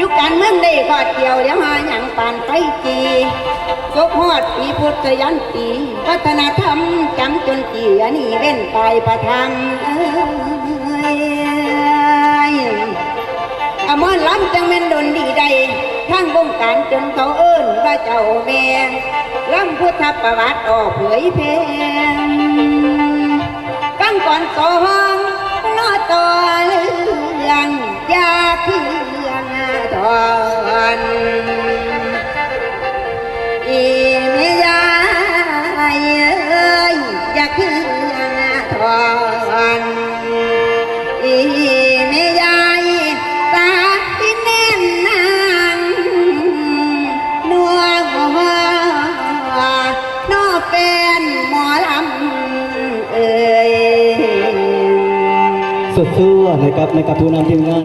ยุคการเมืองได้กอดเกี่ยวเดี๋ยวหาอย่างปานไปจียกฮอดปีพุทธยันตีวัฒนธรรมจำจนจีอันนี้เว้นไปประธรรมเอ้ยอมรล้ำจังแม่นดนดีใดทั้งวงการจนเขาเอิ้นว่าเจ้าแม่ล้ำพุทธประวัติออกเผยเพงกังก่อนสองนอต่อเรื่องยาคือ อนอีแม่ยายตาที่แน่นนางนัวหัวนอแฟนหมอลำเอ่ยสุดๆนะครับในกับผู้นำทีมงาน